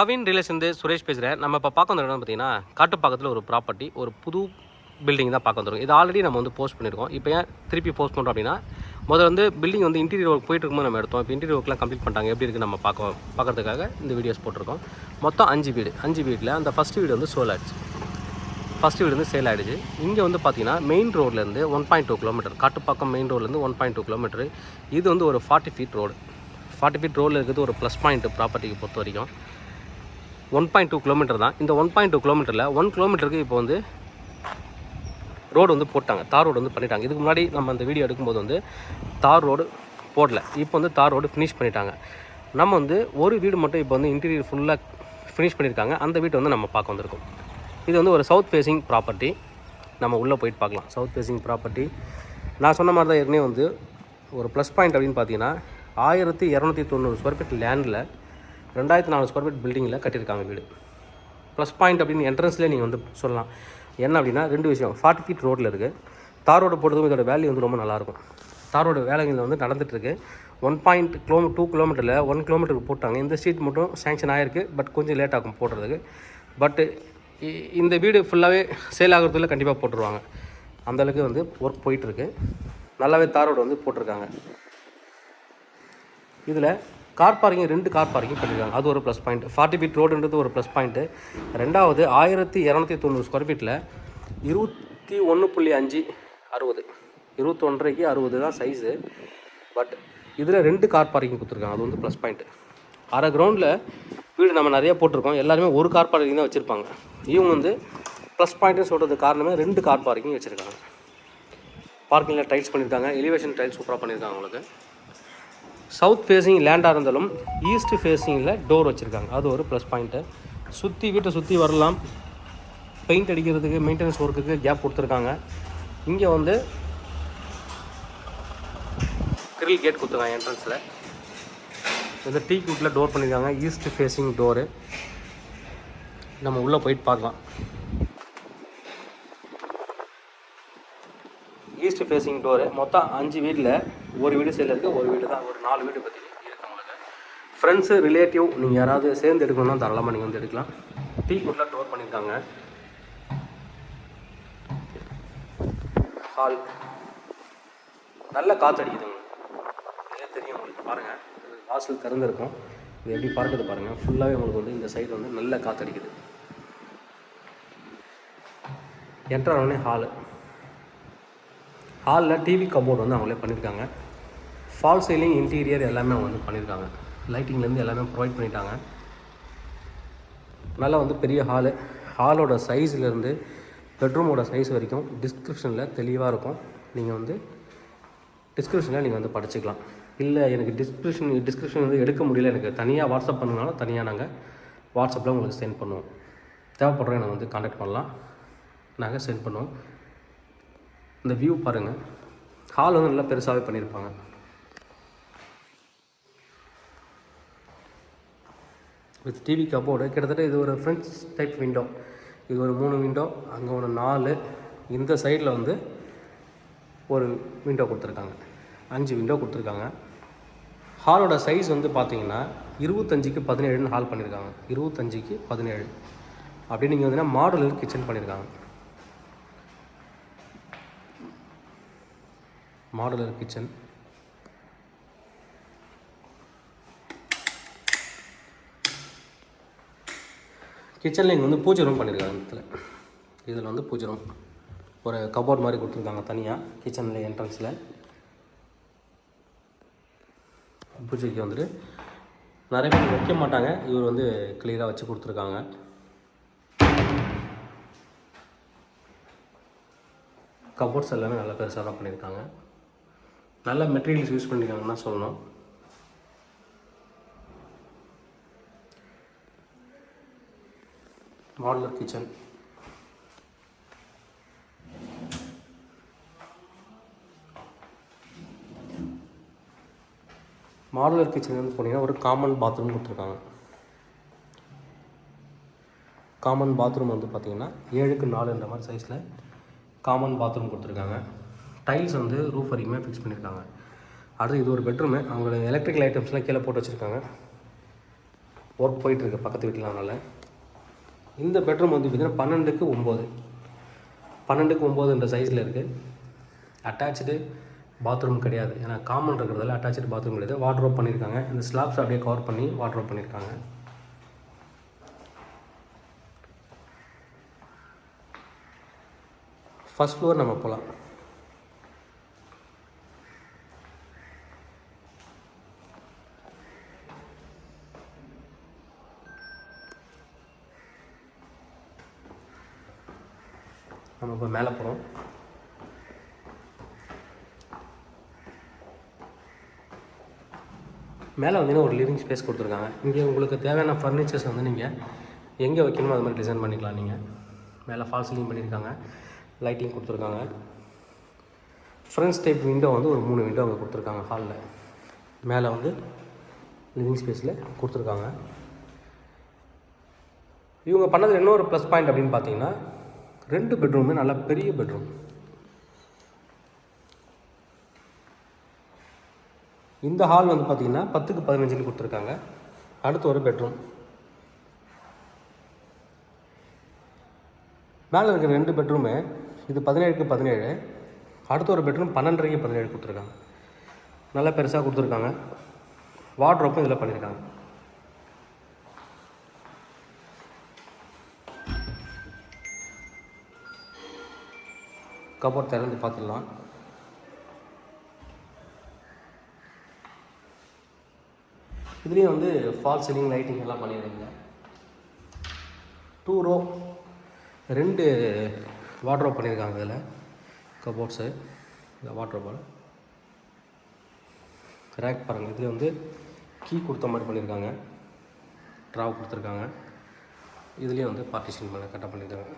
Kavin relation Suresh பேசுகிறேன் நம்ம இப்போ பார்க்க வந்த இடம் பார்த்தீங்கன்னா காட்டுப்பாக்கத்தில் ஒரு ப்ராப்பர்ட்டி ஒரு புது பில்டிங் தான் பார்க்க வந்துருக்கோம். இது ஆல்ரெடி நம்ம வந்து போஸ்ட் பண்ணியிருக்கோம். இப்போ ஏன் திருப்பி போஸ்ட் பண்ணுறோம் அப்படின்னா முதல்ல வந்து பில்டிங் வந்து இன்டீரியர் ஒர்க் போயிட்டு இருக்கும்போது நம்ம எடுத்தோம். இப்போ இன்டீரியர் ஒர்க்லாம் கம்ப்ளீட் பண்ணிட்டாங்க. எப்படி இருக்குது நம்ம பார்க்க பார்க்குறதுக்காக இந்த வீடியோஸ் போட்டிருக்கோம். மொத்தம் அஞ்சு வீடு. அஞ்சு வீட்டில் அந்த ஃபஸ்ட் வீடு வந்து சோல் ஆயிடுச்சு. ஃபஸ்ட்டு வீடு வந்து சேல் ஆகிடுச்சு இங்கே வந்து பார்த்தீங்கன்னா மெயின் ரோட்லேருந்து one point two kilometre Kattupakkam main ரோட்லேருந்து ஒன் பாயிண்ட் டூ கிலோமீட்டர் இது வந்து ஒரு forty feet road forty feet ரோடில் இருக்கிறது ஒரு ப்ளஸ் பாயிண்ட் ப்ராப்பர்ட்டிக்கு பொறுத்த வரைக்கும். ஒன் பாயிண்ட் டூ கிலோமீட்டர் தான். இந்த ஒன் பாயிண்ட் டூ கிலோமீட்டரில் ஒன் கிலோமீட்டருக்கு இப்போ வந்து ரோடு வந்து போட்டாங்க. தார் ரோடு வந்து பண்ணிட்டாங்க. இதுக்கு முன்னாடி நம்ம அந்த வீடியோ எடுக்கும்போது வந்து தார் ரோடு போடல. இப்போ வந்து தார் ரோடு ஃபினிஷ் பண்ணிட்டாங்க. நம்ம வந்து ஒரு வீடு மட்டும் இப்போ வந்து இன்டீரியர் ஃபுல்லாக ஃபினிஷ் பண்ணியிருக்காங்க அந்த வீட்டை வந்து நம்ம பார்க்க வந்திருக்கோம். இது வந்து ஒரு சவுத் ஃபேஸிங் ப்ராப்பர்ட்டி நம்ம உள்ளே போயிட்டு பார்க்கலாம். சவுத் ஃபேஸிங் ப்ராப்பர்ட்டி நான் சொன்ன மாதிரி தான் ஏற்கனவே வந்து ஒரு ப்ளஸ் பாயிண்ட் அப்படின்னு பார்த்தீங்கன்னா ஆயிரத்தி இரநூத்தி தொண்ணூறு ஸ்கொயர் ஃபீட் லேண்டில் ரெண்டாயிரத்தி நாலு ஸ்கொயர் ஃபீட் பில்டிங்கில் கட்டியிருக்காங்க வீடு. ப்ளஸ் பாயிண்ட் அப்படின்னு என்ட்ரன்ஸ்லேயே நீங்கள் வந்து சொல்லலாம். என்ன அப்படின்னா ரெண்டு விஷயம். ஃபார்ட்டி ஃபீட் ரோட்டில் இருக்குது தார் ரோடு போடுறதும் இதோட வேல்யூ வந்து ரொம்ப நல்லாயிருக்கும். தார் ரோடு வேலைகள் வந்து நடந்துகிட்ருக்கு ஒன் பாயிண்ட் கிலோ டூ கிலோமீட்டரில் ஒன் கிலோமீட்டருக்கு போட்டாங்க. இந்த ஸ்ட்ரீட் மட்டும் சேங்ஷன் ஆகிருக்கு பட் கொஞ்சம் லேட் ஆகும் போடுறதுக்கு. பட்டு இந்த வீடு ஃபுல்லாகவே சேல் ஆகிறதுல கண்டிப்பாக போட்டுருவாங்க. அந்தளவுக்கு வந்து ஒர்க் போயிட்டுருக்கு நல்லாவே தார் ரோடு வந்து போட்டிருக்காங்க. இதில் கார் பார்க்கிங் ரெண்டு கார் பார்க்கிங் பண்ணியிருக்காங்க அது ஒரு ப்ளஸ் பாயிண்ட் ஃபார்ட்டி ஃபீட் ரோடுன்றது ஒரு ப்ளஸ் பாயிண்ட்டு ரெண்டாவது ஆயிரத்தி இரநூத்தி தொண்ணூறு ஸ்கொயர் ஃபீட்டில் இருபத்தி ஒன்று புள்ளி அஞ்சு அறுபது. இருபத்தொன்றரைக்கு அறுபது தான் சைஸு பட் இதில் ரெண்டு கார் பார்க்கிங் கொடுத்துருக்காங்க. அது வந்து ப்ளஸ் பாயிண்ட்டு அரை கிரவுண்டில் வீடு நம்ம நிறைய போட்டிருக்கோம். எல்லாருமே ஒரு கார் பார்க்கிங் தான் வச்சுருப்பாங்க. இவங்க வந்து ப்ளஸ் பாயிண்ட்னு சொல்கிறது காரணமே ரெண்டு கார் பார்க்கிங் வச்சுருக்காங்க. பார்க்கிங்கில் டைல்ஸ் பண்ணியிருக்காங்க எலிவேஷன் டைல்ஸ் சூப்பராக பண்ணியிருக்காங்க அவங்களுக்கு. சவுத் ஃபேஸிங் லேண்டாக இருந்தாலும் ஈஸ்ட் ஃபேஸிங்கில் டோர் வச்சுருக்காங்க. அது ஒரு ப்ளஸ் பாயிண்ட்டு. சுற்றி வீட்டை சுற்றி வரலாம். பெயிண்ட் அடிக்கிறதுக்கு மெயின்டெனன்ஸ் ஒர்க்குக்கு கேப் கொடுத்துருக்காங்க. இங்கே வந்து கிரில் கேட் கொடுத்துருக்காங்க என்ட்ரன்ஸில் இந்த டீ குட்டில் டோர் பண்ணியிருக்காங்க. East facing door. நம்ம உள்ளே போயிட்டு பார்க்கலாம். ஈஸ்ட் ஃபேஸிங் டோரு மொத்தம் அஞ்சு வீட்டில் ஒரு வீடு சைடில் இருக்குது ஒரு வீடு தான் ஒரு நாலு வீடு பற்றி இருக்கவங்களுக்கு ஃப்ரெண்ட்ஸு ரிலேட்டிவ் நீங்கள் யாராவது சேர்ந்து எடுக்கணும்னா தாராளமாக நீங்கள் வந்து எடுக்கலாம். டீ குட்டில் டோர் பண்ணியிருக்காங்க ஹால் நல்ல காற்றடிக்குதுங்க நிறைய தெரியும் உங்களுக்கு. பாருங்கள் வாசல் திறந்துருக்கும். இது எப்படி பார்க்குறது பாருங்கள் ஃபுல்லாகவே உங்களுக்கு வந்து இந்த சைடு வந்து நல்ல காற்றடிக்குது என்ட்ரானே ஹாலு ஹாலில் டிவி கபோர்டு வந்து அவங்களே பண்ணியிருக்காங்க. ஃபால் சீலிங் இன்டீரியர் எல்லாமே அவங்க வந்து பண்ணியிருக்காங்க. லைட்டிங்லேருந்து எல்லாமே ப்ரொவைட் பண்ணிட்டாங்க. மேலே வந்து பெரிய ஹாலு ஹாலோட சைஸ்லேருந்து பெட்ரூமோட சைஸ் வரைக்கும் டிஸ்கிரிப்ஷனில் தெளிவாக இருக்கும். நீங்கள் வந்து டிஸ்கிரிப்ஷனில் நீங்கள் வந்து படிச்சுக்கலாம். இல்லை எனக்கு டிஸ்கிரிப்ஷன் டிஸ்கிரிப்ஷன் வந்து எடுக்க முடியல. எனக்கு தனியாக வாட்ஸ்அப் பண்ணுனாலும் தனியாக நாங்கள் வாட்ஸ்அப்பில் உங்களுக்கு சென்ட் பண்ணுவோம். தேவைப்படுறவங்க நாங்கள் வந்து காண்டாக்ட் பண்ணலாம். நாங்கள் சென்ட் பண்ணுவோம். இந்த வியூ பாருங்கள் ஹால் வந்து நல்லா பெருசாகவே பண்ணியிருப்பாங்க வித் டிவி கப்போர்டு கிட்டத்தட்ட இது ஒரு ஃப்ரெண்ட்ஸ் டைப் விண்டோ இது ஒரு மூணு விண்டோ அங்கே ஒரு நாலு. இந்த சைடில் வந்து ஒரு விண்டோ கொடுத்துருக்காங்க. அஞ்சு விண்டோ கொடுத்துருக்காங்க. ஹாலோட சைஸ் வந்து பார்த்தீங்கன்னா இருபத்தஞ்சிக்கு பதினேழுன்னு ஹால் பண்ணியிருக்காங்க இருபத்தஞ்சிக்கு பதினேழு. அப்படி நீங்கள் வந்தீங்கன்னா மாடலர் கிச்சன் பண்ணியிருக்காங்க மாடுலர் கிச்சன். கிச்சனில் இங்கே வந்து பூஜை ரூம் பண்ணியிருக்காங்க இந்த இடத்துல. இதில் வந்து பூஜை ரூம் ஒரு கபோர்ட் மாதிரி கொடுத்துருக்காங்க தனியாக கிச்சனில் என்ட்ரன்ஸில் பூஜைக்கு வந்துட்டு நிறைய பேர் வைக்க மாட்டாங்க. இவர் வந்து கிளியராக வச்சு கொடுத்துருக்காங்க. கபோர்ட்ஸ் எல்லாமே நல்லா பெருசாக தான் பண்ணியிருக்காங்க. நல்ல மெட்டீரியல்ஸ் யூஸ் பண்ணியிருக்காங்கன்னு தான் சொல்லணும். மாடலர் கிச்சன் மாடலர் கிச்சன் வந்து போனீங்கன்னா ஒரு காமன் பாத்ரூம் கொடுத்துருக்காங்க. காமன் பாத்ரூம் வந்து பார்த்தீங்கன்னா ஏழுக்கு நாலுன்ற மாதிரி சைஸில் காமன் பாத்ரூம் கொடுத்துருக்காங்க. டைல்ஸ் வந்து ரூஃப் வரைக்குமே ஃபிக்ஸ் பண்ணியிருக்காங்க. அடுத்து இது ஒரு பெட்ரூமு அவங்களோட எலக்ட்ரிக்கல் ஐட்டம்ஸ்லாம் கீழே போட்டு வச்சுருக்காங்க. ஒர்க் போயிட்டுருக்கு பக்கத்து வீட்டில் அதனால் இந்த பெட்ரூம் வந்து பார்த்திங்கன்னா பன்னெண்டுக்கு ஒம்பது. பன்னெண்டுக்கு ஒம்போதுன்ற சைஸில் இருக்குது அட்டாச்சு பாத்ரூம் கிடையாது. ஏன்னா காமன் இருக்கிறதால அட்டாச்சு பாத்ரூம் கிடையாது. வாட்ரோப் பண்ணியிருக்காங்க. இந்த ஸ்லாப்ஸ் அப்படியே கவர் பண்ணி வாட்ரோப் பண்ணியிருக்காங்க. ஃபஸ்ட் ஃப்ளோர் நம்ம போகலாம் நம்ம இப்போ மேலே போகிறோம் மேலே வந்தீங்கன்னா ஒரு லிவிங் ஸ்பேஸ் கொடுத்துருக்காங்க. இங்கே உங்களுக்கு தேவையான ஃபர்னிச்சர்ஸ் வந்து நீங்கள் எங்கே வைக்கணுமோ அது மாதிரி டிசைன் பண்ணிக்கலாம் நீங்கள் மேலே ஃபால் சீலிங் பண்ணியிருக்காங்க. லைட்டிங் கொடுத்துருக்காங்க. ஃப்ரெண்ட்ஸ் டைப் விண்டோ வந்து ஒரு மூணு விண்டோ அங்கே கொடுத்துருக்காங்க ஹாலில் மேலே வந்து லிவிங் ஸ்பேஸில் கொடுத்துருக்காங்க. இவங்க பண்ணது இன்னொரு ப்ளஸ் பாயிண்ட் அப்படின்னு பார்த்தீங்கன்னா ரெண்டு பெட்ரூமே நல்லா பெரிய பெட்ரூம் இந்த ஹால் வந்து பார்த்திங்கன்னா பத்துக்கு பதினஞ்சுன்னு கொடுத்துருக்காங்க. அடுத்து ஒரு பெட்ரூம் மேலே இருக்கிற ரெண்டு பெட்ரூமு இது பதினேழுக்கு பதினேழு. அடுத்த ஒரு பெட்ரூம் பன்னெண்டரைக்கு பதினேழு கொடுத்துருக்காங்க. நல்லா பெருசாக கொடுத்துருக்காங்க. வாட்ரோப்பும் இதில் பண்ணியிருக்காங்க கபோர்ட் திறந்து பார்த்துடலாம். இதுலேயும் வந்து ஃபால் சீலிங் லைட்டிங் எல்லாம் பண்ணிடுறீங்க. டூ ரோ ரெண்டு வாட்ரோப் பண்ணியிருக்காங்க இதில் கபோர்ட்ஸு இந்த வாட்ரோப்பில் ரேக் பாருங்கள் இதுலேயும் வந்து கீ கொடுத்த மாதிரி பண்ணியிருக்காங்க. ட்ராவ் கொடுத்துருக்காங்க. இதுலேயும் வந்து பார்ட்டிஷன் பண்ண கரெக்டாக பண்ணியிருக்காங்க.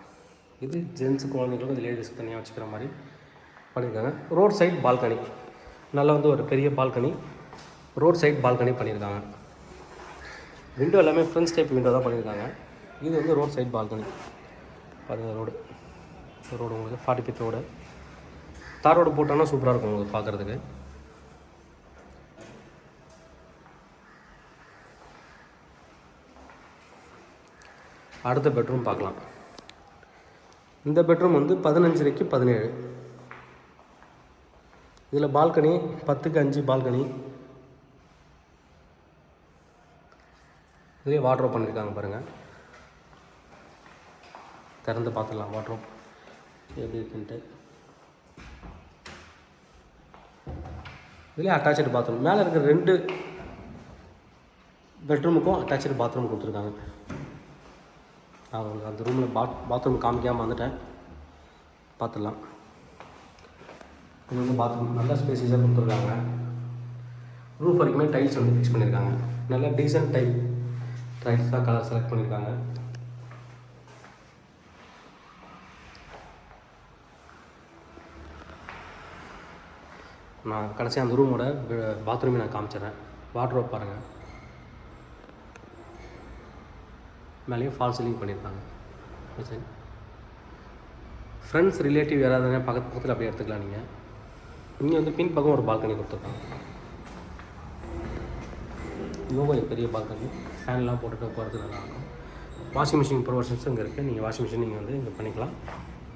இது ஜென்ஸு குழந்தைங்களும் இது லேடிஸ்க்கு தனியாக வச்சுக்கிற மாதிரி பண்ணியிருக்காங்க. ரோட் சைட் பால்கனி நல்லா வந்து ஒரு பெரிய பால்கனி ரோட் சைட் பால்கனி பண்ணியிருக்காங்க. விண்டோ எல்லாமே ஃப்ரெண்ட்ஸ் டைப் விண்டோ தான் பண்ணியிருக்காங்க. இது வந்து ரோட் சைட் பால்கனி. பாருங்கள் ரோடு ரோடு உங்களுக்கு ஃபார்ட்டி ஃபிஃப்த் ரோடு தார் ரோடு போட்டோன்னா சூப்பராக இருக்கும் உங்களுக்கு பார்க்குறதுக்கு. அடுத்த பெட்ரூம் பார்க்கலாம். இந்த பெட்ரூம் வந்து பதினஞ்சரைக்கு பதினேழு. இதில் பால்கனி பத்துக்கு அஞ்சு பால்கனி. இதுலேயே வாட்ரோப் பண்ணியிருக்காங்க பாருங்கள் திறந்து பார்த்துடலாம் வாட்ரோப் எப்படி இருக்குன்ட்டு. இதுலேயே அட்டாச்சு பாத்ரூம் மேலே இருக்கிற ரெண்டு பெட்ரூமுக்கும் அட்டாச்சு பாத்ரூம் கொடுத்துருக்காங்க. நான் உங்களுக்கு அந்த ரூமில் பாத் பாத்ரூம் காமிக்காமல் வந்துட்டேன். பார்த்துடலாம். இது வந்து பாத்ரூம் நல்ல ஸ்பேசிஸாக கொடுத்துருக்காங்க. ரூஃப் வரைக்குமே டைல்ஸ் வந்து ஃபிக்ஸ் பண்ணியிருக்காங்க நல்ல டீசென்ட் டைப் டைல்ஸ் தான் கலர் செலக்ட் பண்ணியிருக்காங்க நான் கடைசியாக அந்த ரூமோட பாத்ரூமே நான் காமிச்சிடுறேன். வாட்ரோப் பாருங்கள் மேலேயும் ஃபால் சீலிங் பண்ணியிருக்காங்க சரி. ஃப்ரெண்ட்ஸ் ரிலேட்டிவ் யாராவது பக்கத்து பக்கத்தில் அப்படியே எடுத்துக்கலாம் நீங்கள் இங்கே வந்து பின் பக்கம் ஒரு பால்கனி கொடுத்துருக்காங்க. இதுவும் கொஞ்சம் பெரிய பால்கனி ஃபேன்லாம் போட்டுட்டு போகிறது நல்லாயிருக்கும் வாஷிங் மிஷின் ப்ரொவர்ஷன்ஸும் இங்கே இருக்குது நீங்கள் வாஷிங் மிஷின் நீங்கள் வந்து இங்கே பண்ணிக்கலாம்.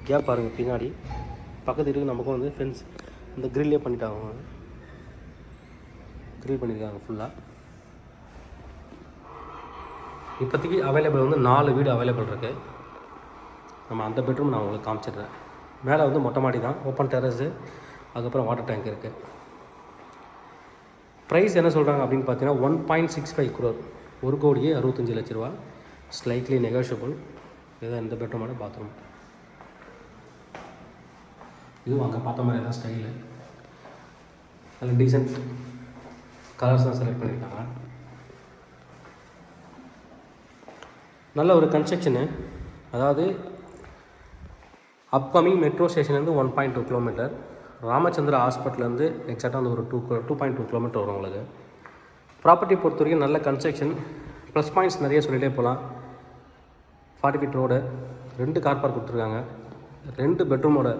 கேப் பாருங்கள் பின்னாடி. பக்கத்து வீட்டுக்கு நமக்கும் வந்து ஃபென்ஸ் இந்த க்ரில்லே பண்ணிட்டாங்க. க்ரில் பண்ணியிருக்காங்க ஃபுல்லாக இப்போதைக்கு அவைலபிள் வந்து நாலு வீடு அவைலபிள் இருக்குது நம்ம அந்த பெட்ரூம் நான் உங்களுக்கு காமிச்சிடுறேன். மேலே வந்து மொட்டை மாடி தான். ஓப்பன் டெரஸு அதுக்கப்புறம் வாட்டர் டேங்க் இருக்குது ப்ரைஸ் என்ன சொல்கிறாங்க அப்படின்னு பார்த்தீங்கன்னா one point six five crore ஒரு கோடியே அறுபத்தஞ்சு லட்ச ரூபா. ஸ்லைட்லி நெகோஷியபிள் இதுதான் இந்த பெட்ரூமான பாத்ரூம். இதுவும் அங்கே பார்த்த மாதிரி தான் ஸ்டைலு நல்ல டீசெண்ட் கலர்ஸ் தான் செலக்ட் பண்ணியிருக்காங்க நல்ல ஒரு கன்ஸ்ட்ரக்ஷனு அதாவது அப்கமிங் மெட்ரோ ஸ்டேஷன்லேருந்து one point two kilometre Ramachandra ஹாஸ்பிட்டல்லேருந்து எக்ஸாக்டாக வந்து ஒரு two two point two kilometre வரும் உங்களுக்கு. ப்ராப்பர்ட்டி பொறுத்த வரைக்கும் நல்ல கன்ஸ்ட்ரக்ஷன் ப்ளஸ் பாயிண்ட்ஸ் நிறைய சொல்லிகிட்டே போகலாம் ஃபார்ட்டி ஃபீட் ரோடு ரெண்டு கார் பார்க் கொடுத்துருக்காங்க. ரெண்டு பெட்ரூமோட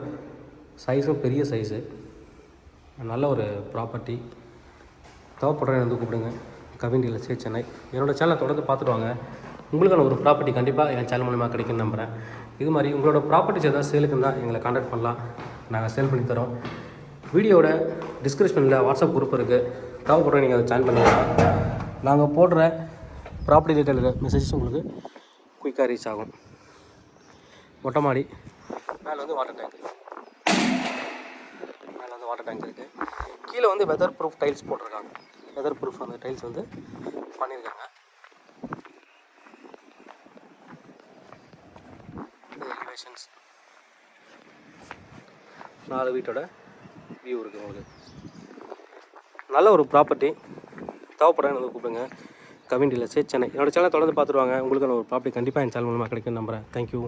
சைஸும் பெரிய சைஸு நல்ல ஒரு ப்ராப்பர்ட்டி தேவைப்படுறேன் வந்து கூப்பிடுங்க. கவின் சே சென்னை. என்னோடய சேனலை தொடர்ந்து பார்த்துட்டு வாங்க. உங்களுக்கான ஒரு ப்ராப்பர்ட்டி கண்டிப்பாக என் சேனல் மூலமாக கிடைக்கும்னு நம்புகிறேன் இது மாதிரி உங்களோட ப்ராப்பர்ட்டிஸ் ஏதாவது சேலுக்கு இருந்தால் எங்களை காண்டாக்ட் பண்ணலாம். நாங்கள் சேல் பண்ணி தரோம். வீடியோட டிஸ்கிரிப்ஷனில் வாட்ஸ்அப் குரூப் இருக்குது தேவைப்படுற நீங்கள் அதை ஜாயின் பண்ணிக்கலாம் நாங்கள் போடுற ப்ராப்பர்ட்டி டீட்டெயில் மெசேஜஸ் உங்களுக்கு குயிக்காக ரீச் ஆகும். மொட்டை மாடி மேலே வந்து வாட்டர் டேங்க் மேலே வந்து வாட்டர் டேங்க் இருக்குது கீழே வந்து வெதர் ப்ரூஃப் டைல்ஸ் போட்டிருக்காங்க. வெதர் ப்ரூஃப் அந்த டைல்ஸ் வந்து பண்ணியிருக்காங்க. எலிவேஷன்ஸ் நாலு வீட்டோட வியூ இருக்குது உங்களுக்கு. நல்ல ஒரு ப்ராப்பர்ட்டி தேவைப்படுறேன் வந்து கூப்பிடுங்க. கவின் சே சென்னை. என்னோடய சேனல் தொடர்ந்து பார்த்துருவாங்க உங்களுக்கு ஒரு ப்ராப்பர்ட்டி கண்டிப்பாக என் சேனல் மூலமாக கிடைக்கும் நம்புகிறேன் தேங்க்யூ